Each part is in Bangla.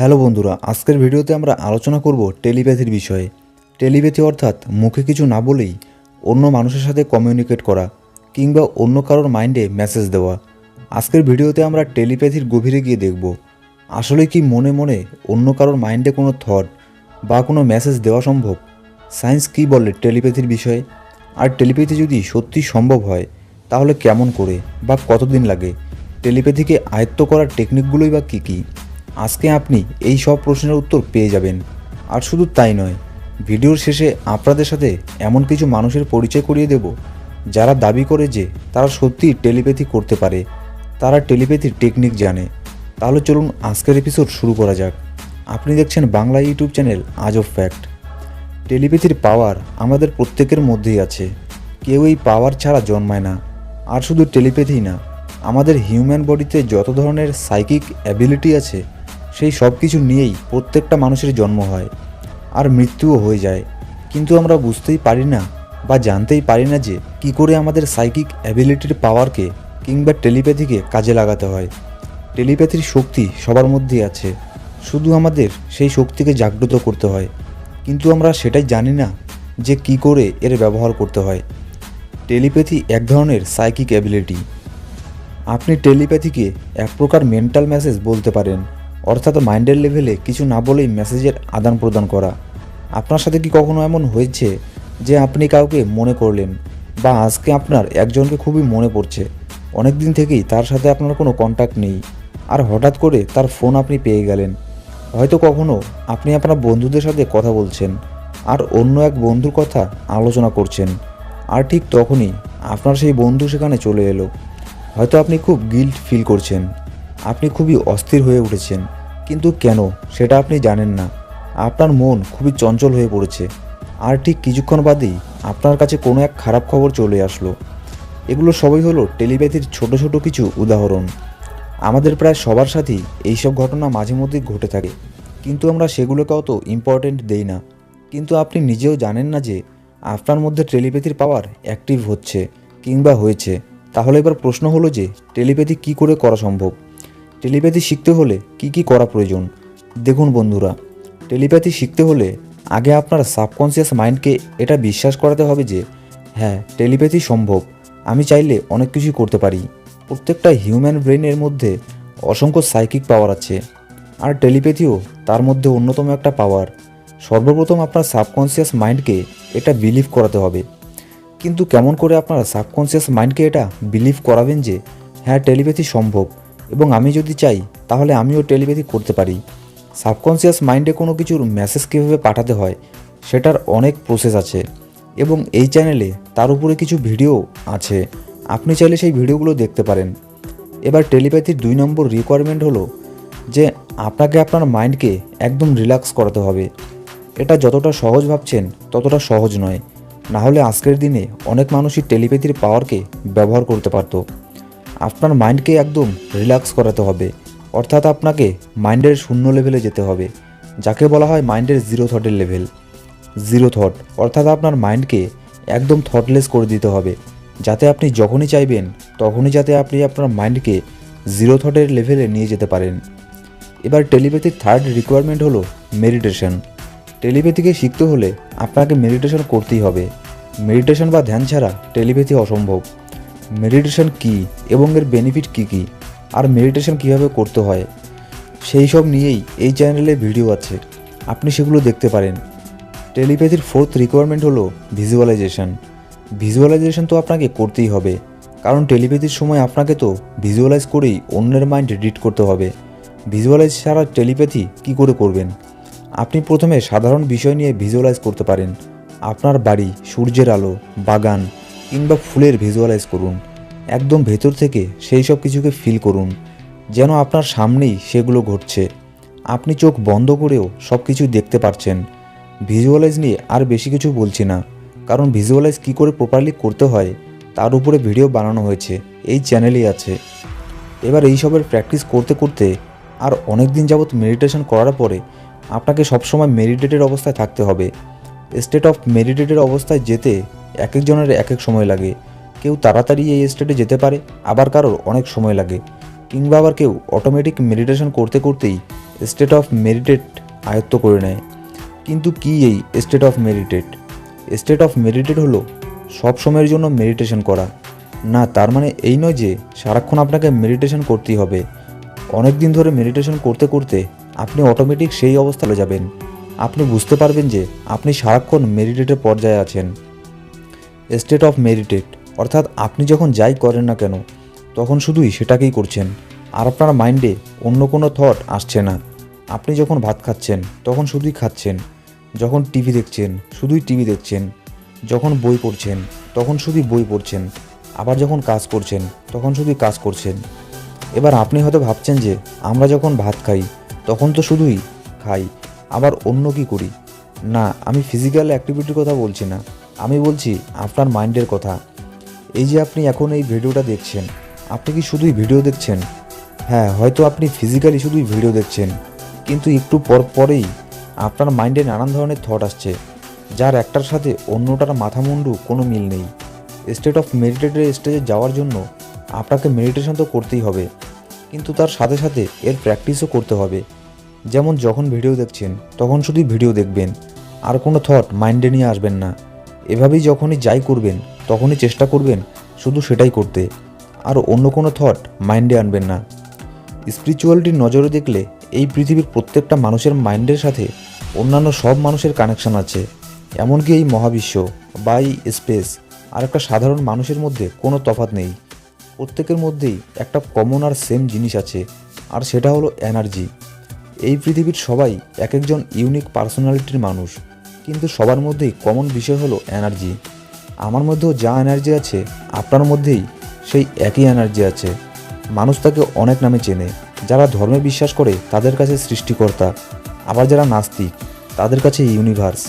হ্যালো বন্ধুরা, আজকের ভিডিওতে আমরা আলোচনা করব টেলিপ্যাথির বিষয়ে। টেলিপ্যাথি অর্থাৎ মুখে কিছু না বলেই অন্য মানুষের সাথে কমিউনিকেট করা কিংবা অন্য কারোর মাইন্ডে মেসেজ দেওয়া। আজকের ভিডিওতে আমরা টেলিপ্যাথির গভীরে গিয়ে দেখব, আসলে কি মনে মনে অন্য কারোর মাইন্ডে কোনো থট বা কোনো মেসেজ দেওয়া সম্ভব? সায়েন্স কী বলে টেলিপ্যাথির বিষয়ে? আর টেলিপ্যাথি যদি সত্যি সম্ভব হয়, তাহলে কেমন করে বা কতদিন লাগে? টেলিপ্যাথিকে আয়ত্ত করার টেকনিকগুলোই বা কী কী? আজকে আপনি এই সব প্রশ্নের উত্তর পেয়ে যাবেন। আর শুধু তাই নয়, ভিডিওর শেষে আপনাদের সাথে এমন কিছু মানুষের পরিচয় করিয়ে দেব, যারা দাবি করে যে তারা সত্যিই টেলিপ্যাথি করতে পারে। তারা টেলিপ্যাথির টেকনিক জানে। তাহলে চলুন আজকের এপিসোড শুরু করা যাক। আপনি দেখছেন বাংলা ইউটিউব চ্যানেল আজ অফ ফ্যাক্ট। টেলিপ্যাথির পাওয়ার আমাদের প্রত্যেকের মধ্যেই আছে। কেউ এই পাওয়ার ছাড়া জন্মায় না। আর শুধু টেলিপ্যাথি না, আমাদের হিউম্যান বডিতে যত ধরনের সাইকিক অ্যাবিলিটি আছে সেই সব কিছু নিয়েই প্রত্যেকটা মানুষের জন্ম হয় আর মৃত্যুও হয়ে যায়। কিন্তু আমরা বুঝতেই পারি না বা জানতেই পারি না যে কি করে আমাদের সাইকিক অ্যাবিলিটির পাওয়ারকে কিংবা টেলিপ্যাথিকে কাজে লাগাতে হয়। টেলিপ্যাথির শক্তি সবার মধ্যেই আছে। শুধু আমাদের সেই শক্তিকে জাগ্রত করতে হয়। কিন্তু আমরা সেটাই জানি না যে কি করে এর ব্যবহার করতে হয়। টেলিপ্যাথি এক ধরনের সাইকিক অ্যাবিলিটি আপনি টেলিপ্যাথিকে এক প্রকার মেন্টাল মেসেজ বলতে পারেন। অর্থাৎ মাইন্ডের লেভেলে কিছু না বলেই মেসেজের আদান প্রদান করা। আপনার সাথে কি কখনো এমন হয়েছে যে আপনি কাউকে মনে করলেন বা আজকে আপনার একজনকে খুবই মনে পড়ছে? অনেক দিন থেকেই তার সাথে আপনার কোনো কন্ট্যাক্ট নেই। আর হঠাৎ করে তার ফোন আপনি পেয়ে গেলেন। হয়তো কখনো আপনি আপনার বন্ধুদের সাথে কথা বলছেন আর অন্য এক বন্ধুর কথা আলোচনা করছেন। আর ঠিক তখনই আপনার সেই বন্ধু সেখানে চলে এলো। হয়তো আপনি খুব গিল্ট ফিল করছেন। আপনি খুবই অস্থির হয়ে উঠেছেন। কিন্তু কেন? সেটা আপনি জানেন না। আপনার মন খুবই চঞ্চল হয়ে পড়েছে। আর ঠিক কিছুক্ষণ বাদেই আপনার কাছে কোনো এক খারাপ খবর চলে আসলো। এগুলো সবই হলো টেলিপ্যাথির ছোট ছোট কিছু উদাহরণ। আমাদের প্রায় সবার সাথেই এইসব ঘটনা মাঝে মধ্যেই ঘটে থাকে। কিন্তু আমরা সেগুলোকে অত ইম্পর্টেন্ট দেই না। কিন্তু আপনি নিজেও জানেন না যে আপনার মধ্যে টেলিপ্যাথির পাওয়ার অ্যাক্টিভ হচ্ছে কিংবা হয়েছে। তাহলে এবার প্রশ্ন হলো যে টেলিপ্যাথি কী করে করা সম্ভব? টেলিপ্যাথি শিখতে হলে কি কি করা প্রয়োজন? দেখুন বন্ধুরা, টেলিপ্যাথি শিখতে হলে আগে আপনার সাবকনসিয়াস মাইন্ডকে এটা বিশ্বাস করাতে হবে যে হ্যাঁ টেলিপ্যাথি সম্ভব, আমি চাইলে অনেক কিছুই করতে পারি। প্রত্যেকটা হিউম্যান ব্রেনের মধ্যে অসংখ্য সাইকিক পাওয়ার আছে, আর টেলিপ্যাথিও তার মধ্যে অন্যতম একটা পাওয়ার। সর্বপ্রথম আপনার সাবকনসিয়াস মাইন্ডকে এটা বিলিভ করাতে হবে। কিন্তু কেমন করে আপনার সাবকনসিয়াস মাইন্ডকে এটা বিলিভ করাবেন যে হ্যাঁ টেলিপ্যাথি সম্ভব এবং আমি যদি চাই, তাহলে আমিও টেলিপ্যাথি করতে পারি। সাবকনসিয়াস মাইন্ডে কোনো কিছুর মেসেজ কীভাবে পাঠাতে হয়, সেটার অনেক প্রসেস আছে এবং এই চ্যানেলে তার উপরে কিছু ভিডিও আছে। আপনি চাইলে সেই ভিডিওগুলো দেখতে পারেন। এবার টেলিপ্যাথির দুই নম্বর রিকোয়ারমেন্ট হলো যে আপনাকে আপনার মাইন্ডকে একদম রিল্যাক্স করাতে হবে। এটা যতটা সহজ ভাবছেন, ততটা সহজ নয়। না হলে আজকের দিনে অনেক মানুষই টেলিপ্যাথির পাওয়ারকে ব্যবহার করতে পারতো। আপনার মাইন্ডকে একদম রিল্যাক্স করাতে হবে। অর্থাৎ আপনাকে মাইন্ডের শূন্য লেভেলে যেতে হবে, যাকে বলা হয় মাইন্ডের জিরো থটের লেভেল। জিরো থট, অর্থাৎ আপনার মাইন্ডকে একদম থটলেস করে দিতে হবে, যাতে আপনি যখনই চাইবেন, তখনই যাতে আপনি আপনার মাইন্ডকে জিরো থটের লেভেলে নিয়ে যেতে পারেন। এবার টেলিপ্যাথির থার্ড রিকোয়ারমেন্ট হলো মেডিটেশন। টেলিপ্যাথিকে শিখতে হলে আপনাকে মেডিটেশন করতেই হবে। মেডিটেশন বা ধ্যান ছাড়া টেলিপ্যাথি অসম্ভব। মেডিটেশন কী এবং এর বেনিফিট কী কী? আর মেডিটেশন কীভাবে করতে হয়? সেই সব নিয়েই এই চ্যানেলে ভিডিও আছে। আপনি সেগুলো দেখতে পারেন। টেলিপ্যাথির ফোর্থ রিকোয়ারমেন্ট হলো ভিজুয়ালাইজেশন। ভিজুয়ালাইজেশন তো আপনাকে করতেই হবে। কারণ টেলিপ্যাথির সময় আপনাকে তো ভিজুয়ালাইজ করেই অন্যের মাইন্ড রিড করতে হবে। ভিজুয়ালাইজ ছাড়া টেলিপ্যাথি কী করে করবেন? আপনি প্রথমে সাধারণ বিষয় নিয়ে ভিজুয়ালাইজ করতে পারেন। আপনার বাড়ি, সূর্যের আলো, বাগান কিংবা ফুলের ভিজুয়ালাইজ করুন। একদম ভেতর থেকে সেই সব কিছুকে ফিল করুন, যেন আপনার সামনেই সেগুলো ঘটছে। আপনি চোখ বন্ধ করেও সব কিছু দেখতে পারছেন। ভিজুয়ালাইজ নিয়ে আর বেশি কিছু বলছি না, কারণ ভিজুয়ালাইজ কী করে প্রপারলি করতে হয়, তার উপরে ভিডিও বানানো হয়েছে, এই চ্যানেলেই আছে। এবার এইসবের প্র্যাকটিস করতে করতে আর অনেক দিন যাবৎ মেডিটেশন করার পরে আপনাকে সবসময় মেডিটেটেড অবস্থায় থাকতে হবে। স্টেট অফ মেডিটেটেড অবস্থায় যেতে এক একজনের এক এক সময় লাগে। কেউ তাড়াতাড়ি এই স্টেটে যেতে পারে, আবার কারোর অনেক সময় লাগে। কিংবা আবার কেউ অটোমেটিক মেডিটেশন করতে করতেই স্টেট অফ মেরিটেট আয়ত্ত করে নেয়। কিন্তু কি এই state of meditate state of meditate হলো সব সময়ের জন্য মেডিটেশন করা। না, তার মানে এই নয় যে সারাক্ষণ আপনাকে মেডিটেশন করতেই হবে। অনেক দিন ধরে মেডিটেশন করতে করতে আপনি অটোমেটিক সেই অবস্থায় যাবেন। আপনি বুঝতে পারবেন যে আপনি সারাক্ষণ মেরিটেটের পর্যায়ে আছেন। স্টেট অফ মেরিটেট অর্থাৎ আপনি যখন যাই করেন না কেন, তখন শুধুই সেটাকেই করছেন। আর আপনার মাইন্ডে অন্য কোনো থট আসছে না। আপনি যখন ভাত খাচ্ছেন, তখন শুধুই খাচ্ছেন। যখন টিভি দেখছেন, শুধুই টিভি দেখছেন। যখন বই পড়ছেন, তখন শুধুই বই পড়ছেন। আবার যখন কাজ করছেন, তখন শুধুই কাজ করছেন। এবার আপনি হয়তো ভাবছেন যে আমরা যখন ভাত খাই, তখন তো শুধুই খাই। আবার অন্য কি করি? না, আমি ফিজিক্যাল অ্যাক্টিভিটির কথা বলছি না। আমি বলছি আপনার মাইন্ডের কথা। এই যে আপনি এখন এই ভিডিওটা দেখছেন, আপনি কি শুধুই ভিডিও দেখছেন? হ্যাঁ হয়তো আপনি ফিজিক্যালি শুধুই ভিডিও দেখছেন, কিন্তু একটু পর পরেই আপনার মাইন্ডে নানান ধরনের থট আসছে, যার একটার সাথে অন্যটার মাথা মুন্ডু কোনো মিল নেই। স্টেট অফ মেডিটেটের স্টেজে যাওয়ার জন্য আপনাকে মেডিটেশন তো করতেই হবে, কিন্তু তার সাথে সাথে এর প্র্যাকটিসও করতে হবে। যেমন যখন ভিডিও দেখছেন, তখন শুধুই ভিডিও দেখবেন, আর কোনো থট মাইন্ডে নিয়ে আসবেন না। এভাবেই যখনই যাই করবেন, তখনই চেষ্টা করবেন শুধু সেটাই করতে, আর অন্য কোনো থট মাইন্ডে আনবেন না। স্পিরিচুয়ালিটির নজরে দেখলে এই পৃথিবীর প্রত্যেকটা মানুষের মাইন্ডের সাথে অন্যান্য সব মানুষের কানেকশন আছে। এমনকি এই মহাবিশ্ব বা এই স্পেস আর একটা সাধারণ মানুষের মধ্যে কোনো তফাৎ নেই। প্রত্যেকের মধ্যেই একটা কমন আর সেম জিনিস আছে, আর সেটা হলো এনার্জি এই পৃথিবীর সবাই এক একজন ইউনিক পার্সোনালিটির মানুষ, কিন্তু সবার মধ্যেই কমন বিষয় হলো এনার্জি আমার মধ্যেও যা এনার্জি আছে, আপনার মধ্যেই সেই একই এনার্জি আছে। মানুষ তাকে অনেক নামে চেনে, যারা ধর্মে বিশ্বাস করে তাদের কাছে সৃষ্টিকর্তা। আবার যারা নাস্তিক, তাদের কাছে ইউনিভার্স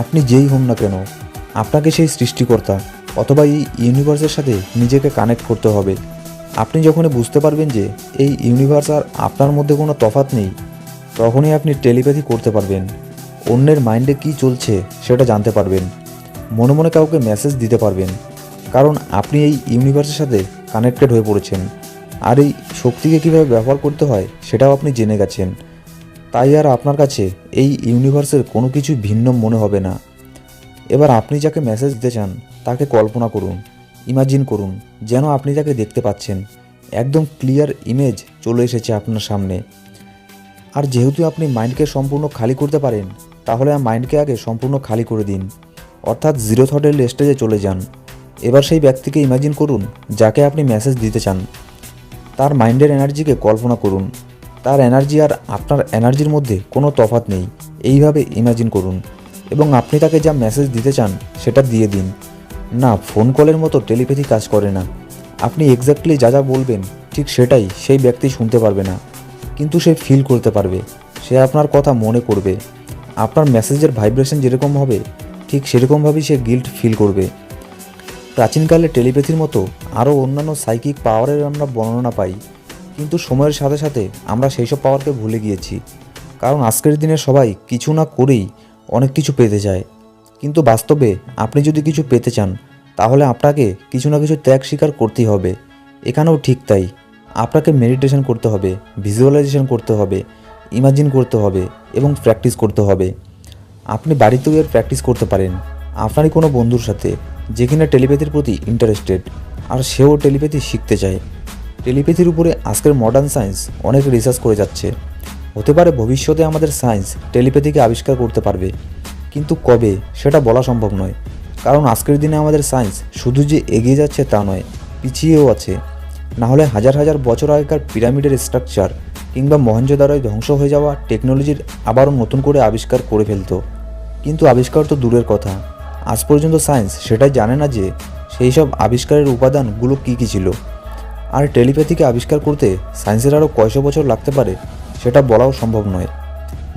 আপনি যেই হন না কেন, আপনাকে সেই সৃষ্টিকর্তা, অথবা এই ইউনিভার্সের সাথে নিজেকে কানেক্ট করতে হবে। আপনি যখনই বুঝতে পারবেন যে এই ইউনিভার্স আর আপনার মধ্যে কোনো তফাৎ নেই তখনই আপনি টেলিপ্যাথি করতে পারবেন। অন্যের মাইন্ডে কী চলছে সেটা জানতে পারবেন। মনে মনে কাউকে মেসেজ দিতে পারবেন। কারণ আপনি এই ইউনিভার্সের সাথে কানেক্টেড হয়ে পড়েছেন। আর এই শক্তিকে কীভাবে ব্যবহার করতে হয় সেটাও আপনি জেনে গেছেন। তাই আর আপনার কাছে এই ইউনিভার্সের কোনো কিছু ভিন্ন মনে হবে না। এবার আপনি যাকে মেসেজ দিতে চান, তাকে কল্পনা করুন, ইমাজিন করুন, যেন আপনি যাকে দেখতে পাচ্ছেন। একদম ক্লিয়ার ইমেজ চলে এসেছে আপনার সামনে। আর যেহেতু আপনি মাইন্ডকে সম্পূর্ণ খালি করতে পারেন, তাহলে মাইন্ডকে আগে সম্পূর্ণ খালি করে দিন। অর্থাৎ জিরো থটের স্টেজে চলে যান। এবার সেই ব্যক্তিকে ইমাজিন করুন, যাকে আপনি মেসেজ দিতে চান। তার মাইন্ডের এনার্জিকে কল্পনা করুন। তার এনার্জি আর আপনার এনার্জির মধ্যে কোনো তফাৎ নেই। এইভাবে ইমাজিন করুন। এবং আপনি তাকে যা মেসেজ দিতে চান, সেটা দিয়ে দিন। না ফোন কলের মতো টেলিপ্যাথি কাজ করে না। আপনি এক্স্যাক্টলি যা যা বলবেন, ঠিক সেটাই সেই ব্যক্তি শুনতে পারবে না। কিন্তু সে ফিল করতে পারবে। সে আপনার কথা মনে করবে। আপনার মেসেজের ভাইব্রেশন যেরকম হবে, ঠিক সেরকমভাবেই সে গিল্ট ফিল করবে। প্রাচীনকালে টেলিপ্যাথির মতো আরও অন্যান্য সাইকিক পাওয়ারের আমরা বর্ণনা পাই। কিন্তু সময়ের সাথে সাথে আমরা সেই সব পাওয়ারকে ভুলে গিয়েছি। কারণ আজকের দিনে সবাই কিছু না করেই অনেক কিছু পেতে চায়। কিন্তু বাস্তবে আপনি যদি কিছু পেতে চান, তাহলে আপনাকে কিছু না কিছু ত্যাগ স্বীকার করতেই হবে। এখানেও ঠিক তাই। আপনাকে মেডিটেশন করতে হবে ভিজুয়ালাইজেশন করতে হবে ইমাজিন করতে হবে এবং প্র্যাকটিস করতে হবে। আপনি বাড়িতেও এর প্র্যাকটিস করতে পারেন। আপনারই কোনো বন্ধুর সাথে যে কিনা টেলিপ্যাথির প্রতি ইন্টারেস্টেড আর সেও টেলিপ্যাথি শিখতে চায়। টেলিপ্যাথির উপরে আজকের মডার্ন সায়েন্স অনেক রিসার্চ করে যাচ্ছে। হতে পারে ভবিষ্যতে আমাদের সায়েন্স টেলিপ্যাথিকে আবিষ্কার করতে পারবে। কিন্তু কবে, সেটা বলা সম্ভব নয়। কারণ আজকের দিনে আমাদের সায়েন্স শুধু যে এগিয়ে যাচ্ছে তা নয়, পিছিয়েও আছে। না হলে হাজার হাজার বছর আগেকার পিরামিডের স্ট্রাকচার কিংবা মহেঞ্জোদারোয় ধ্বংস হয়ে যাওয়া টেকনোলজির আবারও নতুন করে আবিষ্কার করে ফেলতো। কিন্তু আবিষ্কার তো দূরের কথা। আজ পর্যন্ত সায়েন্স সেটাই জানে না যে সেই সব আবিষ্কারের উপাদানগুলো কী কী ছিল। আর টেলিপ্যাথিকে আবিষ্কার করতে সায়েন্সের আরও কয়শো বছর লাগতে পারে, সেটা বলাও সম্ভব নয়।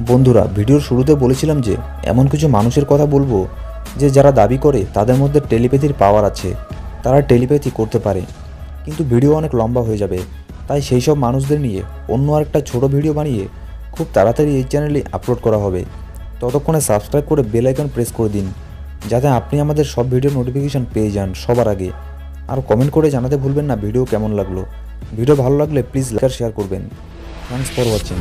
বন্ধুরা, ভিডিওর শুরুতে বলেছিলাম যে এমন কিছু মানুষের কথা বলব যে যারা দাবি করে তাদের মধ্যে টেলিপ্যাথির পাওয়ার আছে। তারা টেলিপ্যাথি করতে পারে। কিন্তু ভিডিও অনেক লম্বা হয়ে যাবে। তাই সেই সব মানুষদের নিয়ে অন্য আরেকটা ছোট ভিডিও বানিয়ে খুব তাড়াতাড়ি এই চ্যানেলে আপলোড করা হবে। ততক্ষণে সাবস্ক্রাইব করে বেল আইকন প্রেস করে দিন, যাতে আপনি আমাদের সব ভিডিও নোটিফিকেশান পেয়ে যান সবার আগে। আর কমেন্ট করে জানাতে ভুলবেন না ভিডিও কেমন লাগল। ভিডিও ভালো লাগলে প্লিজ লাইক আর শেয়ার করবেন। Thanks for watching